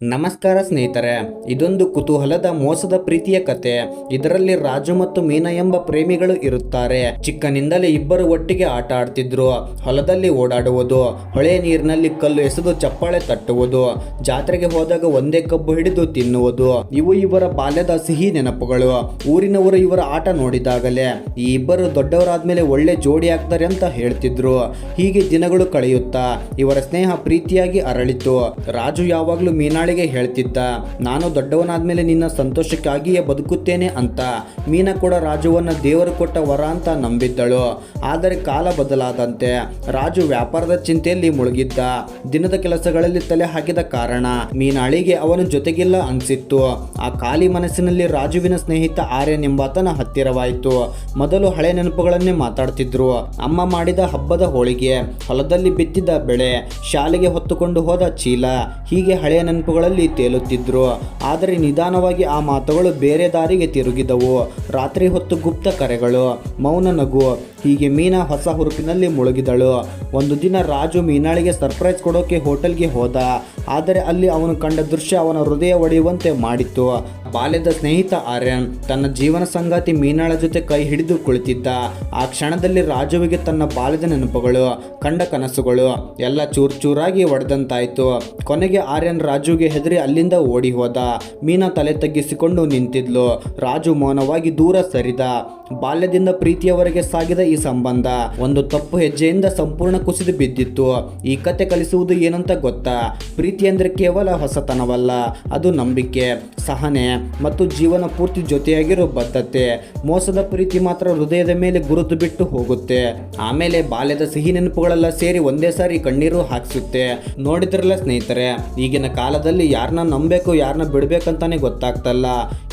ನಮಸ್ಕಾರ ಸ್ನೇಹಿತರೆ, ಇದೊಂದು ಕುತೂಹಲದ ಮೋಸದ ಪ್ರೀತಿಯ ಕತೆ. ಇದರಲ್ಲಿ ರಾಜು ಮತ್ತು ಮೀನಾ ಎಂಬ ಪ್ರೇಮಿಗಳು ಇರುತ್ತಾರೆ. ಚಿಕ್ಕನಿಂದಲೇ ಇಬ್ಬರು ಒಟ್ಟಿಗೆ ಆಟ ಆಡ್ತಿದ್ರು. ಹೊಲದಲ್ಲಿ ಓಡಾಡುವುದು, ಹೊಳೆ ನೀರಿನಲ್ಲಿ ಕಲ್ಲು ಎಸೆದು ಚಪ್ಪಾಳೆ ತಟ್ಟುವುದು, ಜಾತ್ರೆಗೆ ಹೋದಾಗ ಒಂದೇ ಕಬ್ಬು ಹಿಡಿದು ತಿನ್ನುವುದು. ಇವು ಇವರ ಬಾಲ್ಯದ ಸಿಹಿ ನೆನಪುಗಳು. ಊರಿನವರು ಇವರ ಆಟ ನೋಡಿದಾಗಲೇ ಈ ಇಬ್ಬರು ದೊಡ್ಡವರಾದ್ಮೇಲೆ ಒಳ್ಳೆ ಜೋಡಿ ಆಗ್ತಾರೆ ಅಂತ ಹೇಳ್ತಿದ್ರು. ಹೀಗೆ ದಿನಗಳು ಕಳೆಯುತ್ತಾ, ಇವರ ಸ್ನೇಹ ಪ್ರೀತಿಯಾಗಿ ಅರಳಿತು. ರಾಜು ಯಾವಾಗಲೂ ಮೀನಾಳಿಗೆ ಹೇಳ್ತಿದ್ದ, ನಾನು ದೊಡ್ಡವನಾದ್ಮೇಲೆ ನಿನ್ನ ಸಂತೋಷಕ್ಕಾಗಿಯೇ ಬದುಕುತ್ತೇನೆ ಅಂತ ಮೀನ ಕೂಡ ರಾಜುವನ್ನ ದೇವರು ಕೊಟ್ಟ ವರ ಅಂತ ನಂಬಿದ್ದಳು. ಆದರೆ ಕಾಲ ಬದಲಾದಂತೆ ರಾಜು ವ್ಯಾಪಾರದ ಚಿಂತೆಯಲ್ಲಿ ಮುಳುಗಿದ್ದ. ದಿನದ ಕೆಲಸಗಳಲ್ಲಿ ತಲೆ ಹಾಕಿದ ಕಾರಣ ಮೀನಾಳಿಗೆ ಅವನು ಜೊತೆಗಿಲ್ಲ ಅನಿಸಿತ್ತು. ಆ ಖಾಲಿ ಮನಸ್ಸಿನಲ್ಲಿ ರಾಜುವಿನ ಸ್ನೇಹಿತ ಆರ್ಯನ್ ಎಂಬಾತನ ಹತ್ತಿರವಾಯಿತು. ಮೊದಲು ಹಳೆ ನೆನಪುಗಳನ್ನೇ ಮಾತಾಡ್ತಿದ್ರು. ಅಮ್ಮ ಮಾಡಿದ ಹಬ್ಬದ ಹೋಳಿಗೆ, ಹೊಲದಲ್ಲಿ ಬಿತ್ತಿದ್ದ ಬೆಳೆ, ಶಾಲೆಗೆ ಹೊತ್ತುಕೊಂಡು ಹೋದ ಚೀಲ, ಹೀಗೆ ಹಳೆಯ ನೆನಪುಗಳಲ್ಲಿ ತೇಲುತ್ತಿದ್ರು. ಆದರೆ ನಿಧಾನವಾಗಿ ಆ ಮಾತುಗಳು ಬೇರೆ ದಾರಿಗೆ ತಿರುಗಿದವು. ರಾತ್ರಿ ಹೊತ್ತು ಗುಪ್ತ ಕರೆಗಳು, ಮೌನ ನಗು ಹೀಗೆ ಮೀನಾ ಹೊಸ ಹುರುಪಿನಲ್ಲಿ ಮುಳುಗಿದಳು. ಒಂದು ದಿನ ರಾಜು ಮೀನಾಳಿಗೆ ಸರ್ಪ್ರೈಸ್ ಕೊಡೋಕೆ ಹೋಟೆಲ್ಗೆ ಹೋದ. ಆದರೆ ಅಲ್ಲಿ ಅವನು ಕಂಡ ದೃಶ್ಯ ಅವನ ಹೃದಯ ಒಡೆಯುವಂತೆ ಮಾಡಿತ್ತು. ಬಾಲ್ಯದ ಸ್ನೇಹಿತ ಆರ್ಯನ್ ತನ್ನ ಜೀವನ ಸಂಗಾತಿ ಮೀನಾಳ ಜೊತೆ ಕೈ ಹಿಡಿದು ಕುಳಿತಿದ್ದ. ಆ ಕ್ಷಣದಲ್ಲಿ ರಾಜುವಿಗೆ ತನ್ನ ಬಾಲ್ಯದ ನೆನಪುಗಳು, ಕಂಡ ಕನಸುಗಳು ಎಲ್ಲ ಚೂರ್ ಚೂರಾಗಿ ಒಡೆದಂತಾಯಿತು. ಕೊನೆಗೆ ಆರ್ಯನ್ ರಾಜುಗೆ ಹೆದರಿ ಅಲ್ಲಿಂದ ಓಡಿ ಹೋದ. ಮೀನಾ ತಲೆ ತಗ್ಗಿಸಿಕೊಂಡು ನಿಂತಿದ್ಲು. ರಾಜು ಮೌನವಾಗಿ ದೂರ ಸರಿದ. ಬಾಲ್ಯದಿಂದ ಪ್ರೀತಿಯವರೆಗೆ ಸಾಗಿದ ಸಂಬಂಧ. ಒಂದು ತಪ್ಪು ಹೆಜ್ಜೆಯಿಂದ ಸಂಪೂರ್ಣ ಕುಸಿದು ಬಿದ್ದಿತ್ತು. ಈ ಕತೆ ಕಲಿಸುವುದು ಏನಂತ ಗೊತ್ತಾ? ಪ್ರೀತಿ ಅಂದ್ರೆ ಕೇವಲ ಹೊಸತನವಲ್ಲ, ಅದು ನಂಬಿಕೆ, ಸಹನೆ ಮತ್ತು ಜೀವನ ಪೂರ್ತಿ ಜೊತೆಯಾಗಿರೋ ಬದ್ಧತೆ. ಮೋಸದ ಪ್ರೀತಿ ಮಾತ್ರ ಹೃದಯದ ಮೇಲೆ ಗುರುತು ಬಿಟ್ಟು ಹೋಗುತ್ತೆ. ಆಮೇಲೆ ಬಾಲ್ಯದ ಸಿಹಿ ನೆನಪುಗಳೆಲ್ಲ ಸೇರಿ ಒಂದೇ ಸಾರಿ ಕಣ್ಣೀರು ಹಾಕಿಸುತ್ತೆ. ನೋಡಿದ್ರಲ್ಲ ಸ್ನೇಹಿತರೆ, ಈಗಿನ ಕಾಲದಲ್ಲಿ ಯಾರನ್ನ ನಂಬಬೇಕು ಯಾರನ್ನ ಬಿಡಬೇಕಂತಾನೆ ಗೊತ್ತಾಗ್ತಲ್ಲ.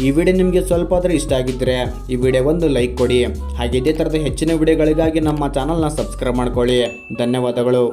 ಈ ವಿಡಿಯೋ ನಿಮಗೆ ಸ್ವಲ್ಪ ಆದ್ರೆ ಇಷ್ಟ ಆಗಿದ್ರೆ ಈ ವಿಡಿಯೋ ಒಂದು ಲೈಕ್ ಕೊಡಿ. ಹಾಗೆ ಇದೇ ಥರದ ಹೆಚ್ಚಿನ ವಿಡಿಯೋಗಳಿಗಾಗಿ ನಮ್ಮ ಚಾನಲ್ನ ಸಬ್ಸ್ಕ್ರೈಬ್ ಮಾಡ್ಕೊಳ್ಳಿ. ಧನ್ಯವಾದಗಳು.